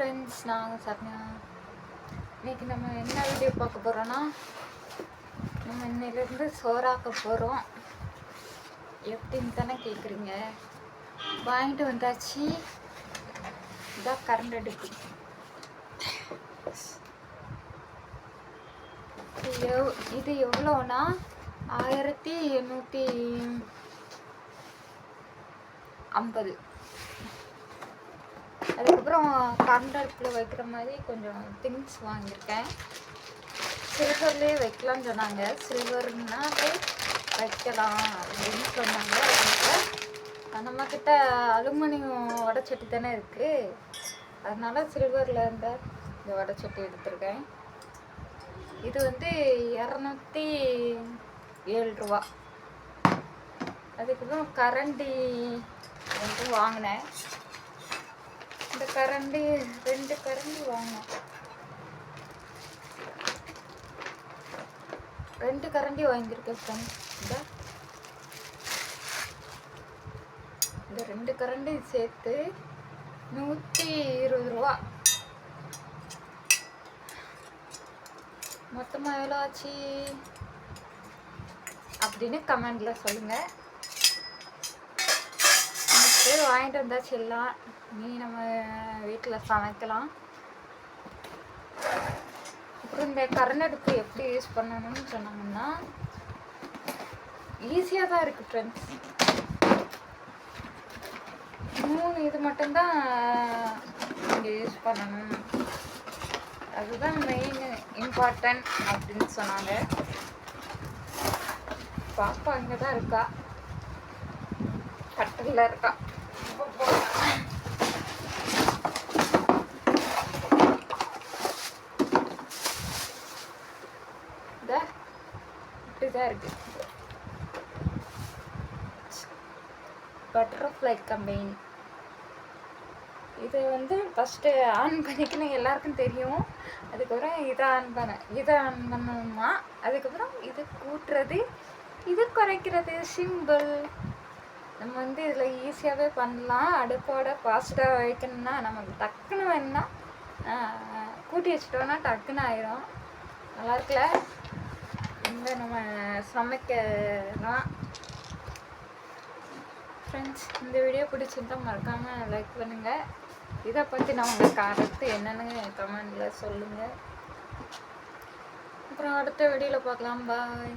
Friends நாங்கள் சரண்யா. இன்றைக்கி நம்ம என்ன வீடியோ பார்க்க போகிறோன்னா நம்ம இன்னிலேருந்து சோறாக்க போகிறோம் எப்படின்னு தானே கேட்குறீங்க வாங்கிட்டு வந்தாச்சு. இதான் கரண்ட் அடுப்பு. இது எவ் இது எவ்வளோனா ஆயிரத்தி எண்ணூற்றி ஐம்பது. அதுக்கப்புறம் கரண்ட் அடுப்பில் வைக்கிற மாதிரி கொஞ்சம் திங்ஸ் வாங்கியிருக்கேன். சில்வர்லேயே வைக்கலாம்னு சொன்னாங்க. சில்வர்னாலே வைக்கலாம் அப்படின்னு சொன்னாங்க. நம்மக்கிட்ட அலுமினியம் வடச்சட்டி தானே இருக்குது அதனால் சில்வரில் இருந்த இந்த வடச்சட்டி எடுத்திருக்கேன். இது வந்து இரநூத்தி ஏழு ரூபா. அதுக்கப்புறம் கரண்டி வந்து வாங்கினேன். இந்த கரண்டி ரெண்டு கரண்டி வாங்கினோம் ரெண்டு கரண்டி வாங்கியிருக்கேன் ஃப்ரெண்ட்ஸ் இந்த. இந்த ரெண்டு கரண்டி சேர்த்து நூற்றி இருபது ரூபா. மொத்தமாக எவ்வளோ ஆச்சு? அப்படின்னு கமெண்டில் சொல்லுங்கள் பேர் வாங்கிட்டு வந்தாச்சு எல்லாம் நீ நம்ம வீட்டில் சமைக்கலாம். அப்புறம் இந்த கரண்ட் அடுப்பு எப்படி யூஸ் பண்ணணும்னு சொன்னாங்கன்னா ஈஸியாக தான் இருக்குது ஃப்ரெண்ட்ஸ் மூணு இது மட்டும்தான் இங்கே யூஸ் பண்ணணும். அதுதான் மெயின் இம்பார்ட்டன்ட் அப்படின்னு சொன்னாங்க. பாப்பா இங்கே தான் இருக்கா. கட்டில் இருக்கா. இப்படிதான் இருக்கு பட்டர்ஃப்ளை கம்பெயின் இது வந்து ஃபஸ்ட்டு ஆன் பண்ணிக்கணும் எல்லாருக்கும் தெரியும். அதுக்கப்புறம் இதை ஆன் பண்ண இதை ஆன் பண்ணணுமா அதுக்கப்புறம் இது கூட்டுறது இது குறைக்கிறது சிம்பிள் நம்ம வந்து இதில் ஈஸியாகவே பண்ணலாம். அடுப்போட ஃபாஸ்ட்டாக வைக்கணும்னா நமக்கு டக்குன்னு வேணும்னா கூட்டி வச்சிட்டோன்னா டக்குன்னு ஆயிரும். நல்லா இருக்குல்ல? இந்த நம்ம சமைக்கலாம். ஃப்ரெண்ட்ஸ் இந்த வீடியோ பிடிச்சிருந்தா மறக்காமல் லைக் பண்ணுங்கள் இதை பற்றி நான் உங்களுக்கு கருத்து என்னென்னு கமெண்டில் சொல்லுங்கள் அப்புறம் அடுத்த வீடியோவில் பார்க்கலாம். பாய்